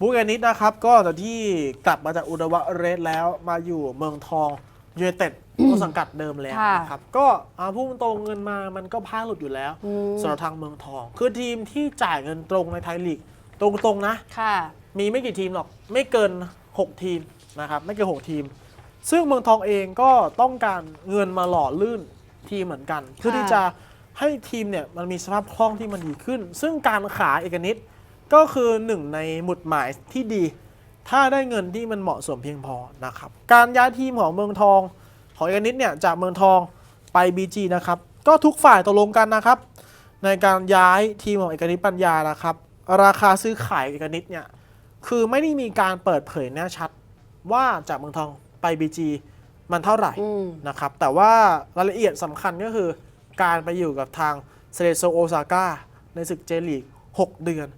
บูเอนิดนะครับ ก็จากที่กลับมาจากอุดวะเรสแล้วมาอยู่เมืองทองยูไนเต็ดต้นสังกัดเดิมแล้วค่ะนะครับ ก็อาพุ่งตรงเงินมามันก็พลาดหลุดอยู่แล้วอืม สำหรับทางเมืองทอง คือทีมที่จ่ายเงินตรงในไทยลีก ตรงๆนะ ค่ะ มีไม่กี่ทีมหรอกไม่เกิน 6 ทีมนะครับไม่เกิน 6 ทีม ซึ่งเมืองทองเองก็ต้องการเงินมาหล่อลื่นทีมเหมือนกัน เพื่อที่จะให้ทีมเนี่ยมันมีสภาพคล่องที่มันดีขึ้น ซึ่งการขายเอกนิต ก็คือหนึ่งในหมุดหมายที่ดี ถ้าได้เงินที่มันเหมาะสมเพียงพอนะครับ การย้ายทีมของเมืองทองของเอกนิตเนี่ยจากเมืองทองไป BG นะครับก็ทุกฝ่ายตกลงกันนะครับ ในการย้ายทีมของเอกนิตปัญญานะครับ ราคาซื้อขายเอกนิตเนี่ยคือไม่ได้มีการเปิดเผยแน่ชัดว่าจากเมืองทองไป BG มันเท่าไหร่อืมนะครับ แต่ว่ารายละเอียดสำคัญก็คือ การไปอยู่กับทางเซเลโซโอซาก้าในศึกเจลีก 6 เดือน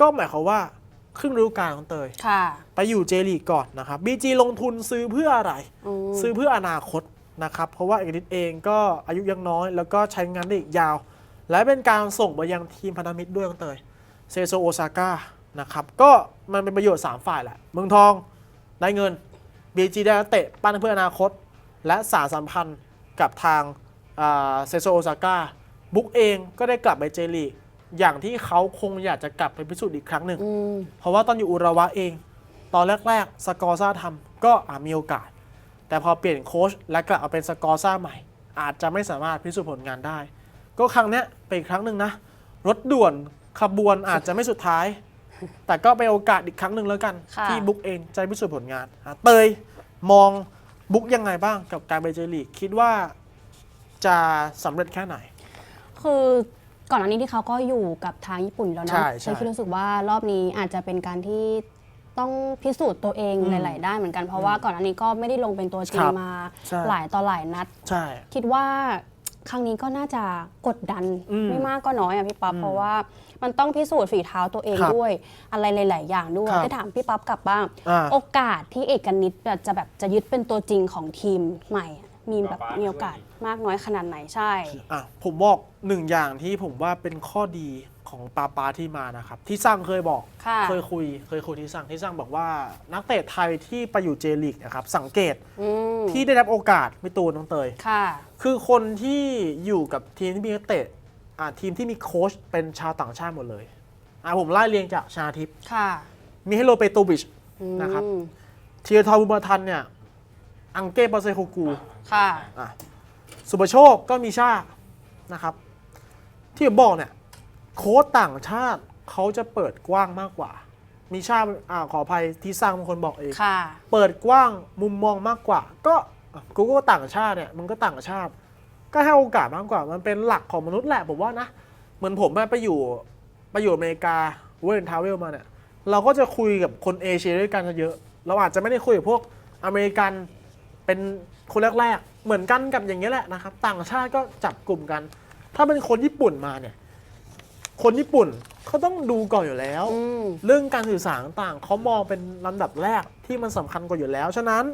ก็หมายความว่าครึ่งฤดูกาลของเตย ค่ะไปอยู่เจลีกก่อนนะครับ BG ลงทุนซื้อเพื่ออะไร อืมซื้อเพื่ออนาคตนะครับ เพราะว่าเอกนิตเองก็อายุยังน้อย แล้วก็ใช้งานได้อีกยาว และเป็นการส่งไปยังทีมพันธมิตรด้วยของเตยเซโซโอซาก้านะครับ ก็มันเป็นประโยชน์ 3 ฝ่ายแหละ เมืองทองได้เงิน BG ได้นักเตะปั้นเพื่ออนาคต และสารสัมพันธ์กับทางเซโซโอซาก้าบุ๊กเองก็ได้กลับไปเจลีก อย่างที่เขาคงอยากจะกลับไปพิสูจน์อีกครั้งหนึ่ง อืม เพราะว่าตอนอยู่อุระวะเอง ตอนแรก ๆ สกอร์ซ่าทำก็อาจมีโอกาส แต่พอเปลี่ยนโค้ชและกลับมาเป็นสกอร์ซ่าใหม่ อาจจะไม่สามารถพิสูจน์ผลงานได้ ก็ครั้งเนี้ยเป็นอีกครั้งหนึ่งนะ รถด่วนขบวนอาจจะไม่สุดท้าย แต่ก็เป็นโอกาสอีกครั้งหนึ่งแล้วกัน ค่ะ ที่บุ๊กเองจะพิสูจน์ผลงานอะเตยมองบุ๊กยังไงบ้างกับการไปเจอลีกคิดว่าจะสำเร็จแค่ไหน คือ ก่อนอันนี้ที่เขาก็อยู่กับทางญี่ปุ่นแล้วใช่นะใช่ ฉันคิดรู้สึกว่ารอบนี้อาจจะเป็นการที่ต้องพิสูจน์ตัวเองอืมหลาย ๆ ด้านเหมือนกันเพราะว่าก่อนอันนี้ก็ไม่ได้ลงเป็นตัวจริคงรับมาใช่ หลายต่อหลายนัด ใช่ คิดว่าครั้งนี้ก็น่าจะกดดันอืมไม่มากก็น้อยอะพี่ป๊อปอืมเพราะว่ามันต้องพิสูจน์ฝีเท้าตัวเองครับด้วย อะไรหลาย ๆ อย่างด้วยครับได้ถามพี่ป๊อปกลับบ้าง อ่า โอกาสที่เอกนิตจะแบบจะยึดเป็นตัวจริงของทีมใหม่อะ มีแบบมีโอกาสมากน้อยขนาดไหนใช่ อะผมบอกหนึ่งอย่างที่ผมว่าเป็นข้อดีของปาปาที่มานะครับ ที่สร้างเคยบอกค่ะเคยคุย เคยคุยที่สร้างที่สร้างบอกว่า นักเตะไทยที่ไปอยู่เจลีกนะครับ สังเกตอืมที่ได้รับโอกาสไม่ตูนน้องเตย ค่ะ คือคนที่อยู่กับทีมที่มีนักเตะอะทีมที่มีโค้ชเป็นชาวต่างชาติหมดเลยอะผมไล่เรียงจากชาทิพย์ค่ะมีให้โรเปโตวิชอืมนะครับเทียทอบุมาทันเนี่ย อังเก้ปาเซโคกูค่ะ อะสุปโชคก็มีชานะครับ ที่ผมบอกเนี่ยโค้ชต่างชาติเขาจะเปิดกว้างมากกว่า มีชาอ่าขออภัยที่สร้างบางคนบอกเอง ค่ะ เปิดกว้างมุมมองมากกว่า ก็อะกูก็ต่างชาติเนี่ยมันก็ต่างชาติ ก็ให้โอกาสมากกว่า มันเป็นหลักของมนุษย์แหละผมว่านะ เหมือนผมไปอยู่ไปอยู่อเมริกาเวิร์นทาวเวลมาเนี่ย เราก็จะคุยกับคนเอเชียด้วยกันเยอะ เราอาจจะไม่ได้คุยกับพวกอเมริกัน เป็นคนแรกๆเหมือนกันกับอย่างนี้ยแหละนะครับ ต่างชาติก็จับกลุ่มกัน ถ้าเป็นคนญี่ปุ่นมาเนี่ย คนญี่ปุ่นเขาต้องดูก่อนอยู่แล้ว อืม เรื่องการสื่อสารต่างๆเขามองเป็นลำดับแรกที่มันสำคัญกว่าอยู่แล้ว ฉะนั้น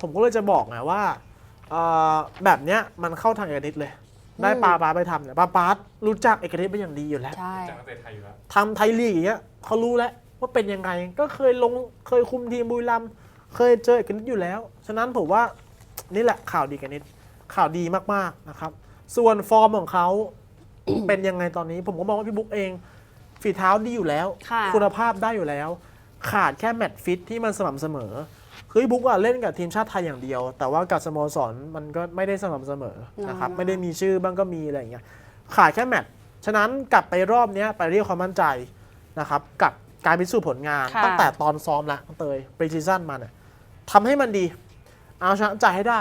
ผมก็เลยจะบอกไงว่าเอ่อแบบเนี้ยมันเข้าทางเอกนิตเลย ได้อืมปาปาไปทำเนี่ยปาปารู้จักเอกนิตเป็นอย่างดีอยู่แล้ว ใช่ จากนักเตะไทยอยู่แล้วทำไทยลีกอย่างเงี้ยเขารู้แล้วว่าเป็นยังไง ก็เคยลงเคยคุมทีมบุรีรัมย์ เคยเจอเอกนิตอยู่แล้ว ฉะนั้นผมว่านี่แหละข่าวดีเอกนิตข่าวดีมากๆนะครับ ส่วนฟอร์มของเขาเป็นยังไงตอนนี้ ผมก็มองว่าพี่บุ๊กเอง ฝีเท้าดีอยู่แล้ว ค่ะณภาพได้อยู่แล้ว ขาดแค่แมตช์ฟิตที่มันสม่ำเสมอ คือพี่บุ๊กอะเล่นกับทีมชาติไทยอย่างเดียว แต่ว่ากับสโมสรมันก็ไม่ได้สม่ำเสมอนะครับอ่าไม่ได้มีชื่อบ้างก็มีอะไรอย่างเงี้ยขาดแค่แมตช์ฉะนั้นกลับไปรอบเนี้ยไปเรียกความมั่นใจนะครับกับการพิสูจน์ผลงาน ค่ะ ตั้งแต่ตอนซ้อมละน้องเตยปรีซีซั่นมาเนี่ย ทำให้มันดี เอาชนะใจให้ได้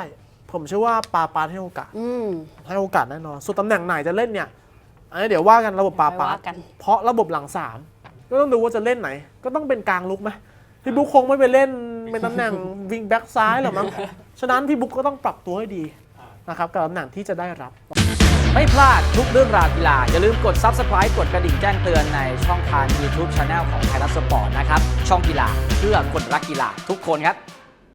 ผมเชื่อว่าปาปาให้โอกาสอืมให้โอกาสแน่นอนส่วนตำแหน่งไหนจะเล่นเนี่ย อันนี้เดี๋ยวว่ากันระบบปาปาไปว่ากันเพราะระบบหลังสามก็ต้องดูว่าจะเล่นไหน ก็ต้องเป็นกลางลุกไหมพี่บุ๊คคงไม่ไปเล่นเป็นตำแหน่งวิงแบ็กซ้ายหรอกมั้งฉะนั้นพี่บุ๊กก็ต้องปรับตัวให้ดีนะครับกับตำแหน่งที่จะได้รับ ไม่พลาดทุกเรื่องราวกีฬา อย่าลืมกด Subscribe กดกระดิ่งแจ้งเตือนในช่องทาง YouTube Channel ของไทยรัฐสปอร์ตนะครับ ช่องกีฬาเพื่อคนรักกีฬาทุกคนครับ